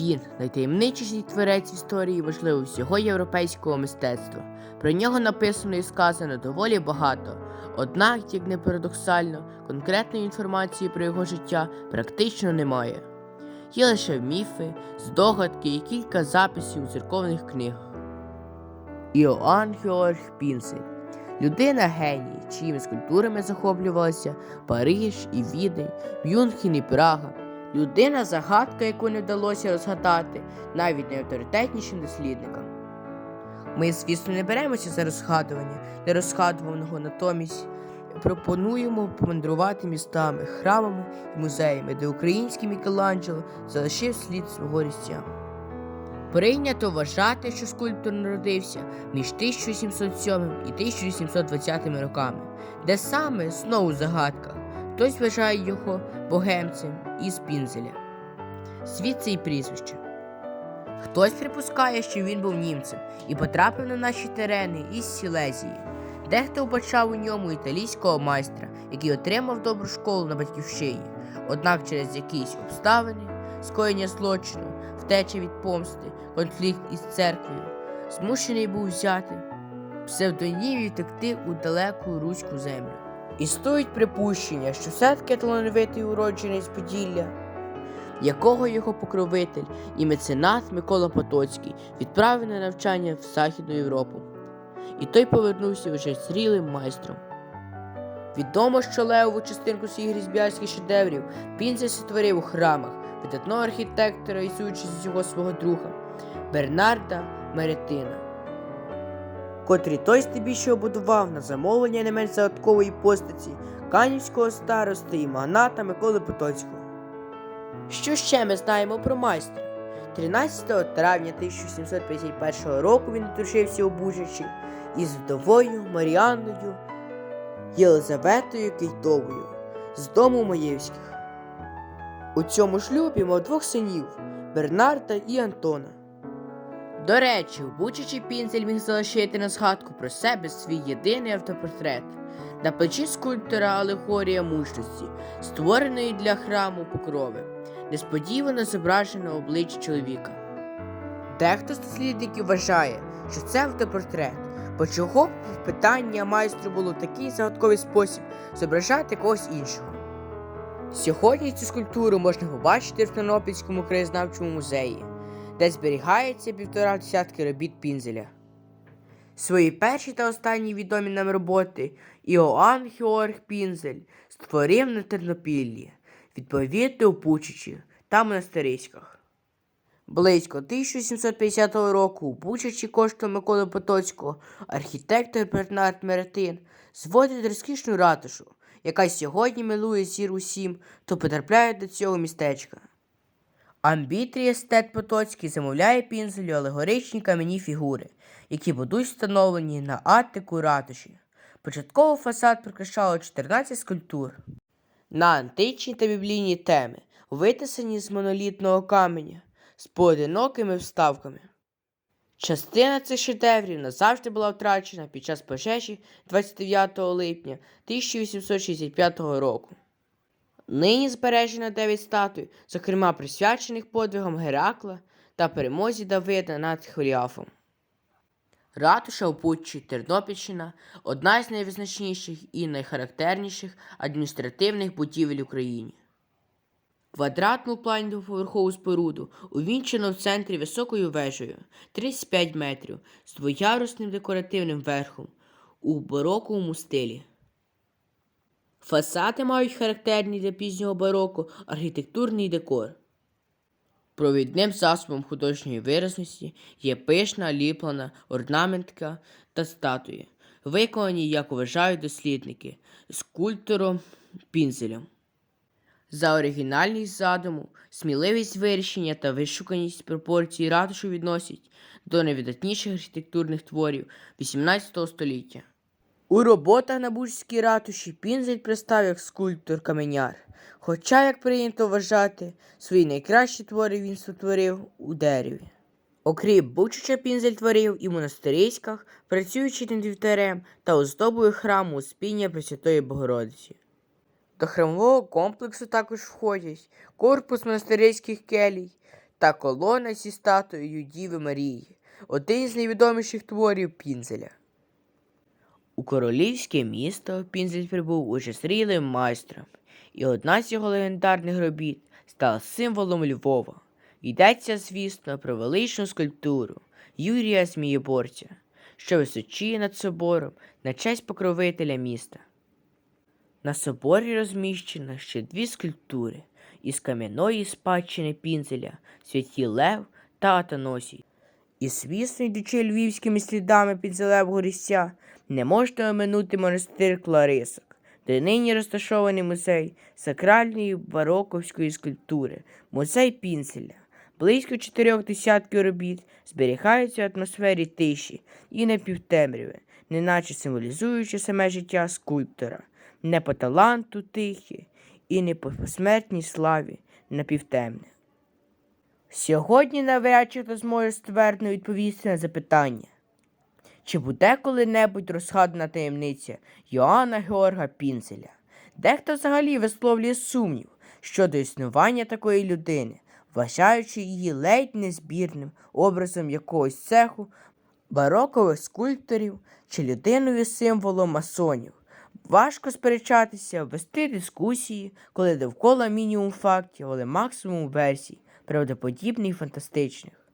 Він найтаємничіший творець історії, можливо, всього європейського мистецтва. Про нього написано і сказано доволі багато. Однак, як не парадоксально, конкретної інформації про його життя практично немає. Є лише міфи, здогадки і кілька записів у церковних книгах. Іоанн Георг Пінсель людина геній, чиїми скульптурами захоплювалися Париж і Відень, Мюнхен і Прага. Людина загадка, яку не вдалося розгадати навіть найавторитетнішим дослідникам. Ми, звісно, не беремося за розгадування нерозгадуваного, натомість пропонуємо помандрувати містами, храмами і музеями, де український Мікеланджело залишив слід свого різдця. Прийнято вважати, що скульптор народився між 1707 і 1820 роками, де саме знову загадка. Хтось вважає його богемцем із Пінзеля. Звідси і прізвище. Хтось припускає, що він був німцем і потрапив на наші терени із Сілезії. Дехто вбачав у ньому італійського майстра, який отримав добру школу на батьківщині. Однак через якісь обставини, скоєння злочину, втеча від помсти, конфлікт із церквою, змушений був взяти псевдонім і втекти у далеку руську землю. Існують припущення, що все-таки талановитий уродженець Поділля, якого його покровитель і меценат Микола Потоцький відправив на навчання в Західну Європу. І той повернувся вже зрілим майстром. Відомо, що левову частинку своїх різбярських шедеврів Пінзель сотворив у храмах видатного архітектора і з його свого друга Бернарда Меретина, котрий той стебіще обудував на замовлення не менш загадкової постаті канівського старости і магната Миколи Потоцького. Що ще ми знаємо про майстра? 13 травня 1751 року він одружився у Бужичі із вдовою Маріанною Єлизаветою Кейтовою з дому Маєвських. У цьому шлюбі мав двох синів Бернарда і Антона. До речі, Бучичі Пінзель міг залишити на згадку про себе свій єдиний автопортрет. На плечі скульптора алегорія мужності, створеної для храму покрови, несподівано зображено обличчя чоловіка. Дехто з дослідників вважає, що це автопортрет, бо чого б питання майстру було в такий загадковий спосіб зображати когось іншого. Сьогодні цю скульптуру можна побачити в Тернопільському краєзнавчому музеї, де зберігається півтора десятки робіт Пінзеля. Свої перші та останні відомі нам роботи Іоанн Георг Пінзель створив на Тернопіллі, відповідно у Пучичі та Монастириськах. Близько 1750 року у Бучачі коштом Миколи Потоцького архітектор Бернард Меретин зводить розкішну ратушу, яка сьогодні милує зір усім, хто потрапляє до цього містечка. Амбітрій естет Потоцький замовляє пінзелю алегоричні кам'яні фігури, які будуть встановлені на атику ратуші. Початково фасад прикрашало 14 скульптур. На античні та біблійні теми, витисані з монолітного каменя, з поодинокими вставками. Частина цих шедеврів назавжди була втрачена під час пожежі 29 липня 1865 року. Нині збережено 9 статуй, зокрема присвячених подвигам Геракла та перемозі Давида над Хоріафом. Ратуша у Путчі Тернопільщина одна з найвизначніших і найхарактерніших адміністративних будівель в Україні. Квадратну плані двоповерхову споруду увінчено в центрі високою вежею 35 метрів з двоярусним декоративним верхом у бароковому стилі. Фасади мають характерний для пізнього бароко архітектурний декор. Провідним засобом художньої виразності є пишна ліплена орнаментка та статуї, виконані, як вважають дослідники, скульптором Пінзелем. За оригінальність задуму, сміливість вирішення та вишуканість пропорцій ратушу відносять до найвидатніших архітектурних творів XVIII століття. У роботах на Бужській ратуші Пінзель представ як скульптор-каменяр, хоча, як прийнято вважати, свої найкращі твори він сотворив у дереві. Окрім Бучича Пінзель творив і в монастириськах, працюючи над вівтарем та оздобою храму Успіння Пресвятої Богородиці. До храмового комплексу також входять корпус монастирських келій та колона зі статуєю Діви Марії, один з найвідоміших творів Пінзеля. У королівське місто Пінзель прибув уже зрілим майстром, і одна з його легендарних робіт стала символом Львова. Йдеться, звісно, про величну скульптуру Юрія Змієборця, що височіє над собором на честь покровителя міста. На соборі розміщено ще дві скульптури із кам'яної спадщини Пінзеля святі Лев та Атаносій. І, звісно, йдучи львівськими слідами Пінзелевого рісця, не можна оминути монастир Кларисок, де нині розташований музей сакральної бароковської скульптури, музей Пінзеля. Близько чотирьох десятків робіт зберігаються в атмосфері тиші і напівтемряви, неначе символізуючи саме життя скульптора, не по таланту тихе і не по посмертній славі напівтемне. Сьогодні навряд чи хто зможе ствердно відповісти на запитання, чи буде коли-небудь розгадана таємниця Йоанна Георга Пінцеля? Дехто взагалі висловлює сумнів щодо існування такої людини, вважаючи її ледь незбірним образом якогось цеху, барокових скульпторів чи людиною символом масонів. Важко сперечатися, вести дискусії, коли довкола мінімум фактів, але максимум версій, правдоподібних і фантастичних.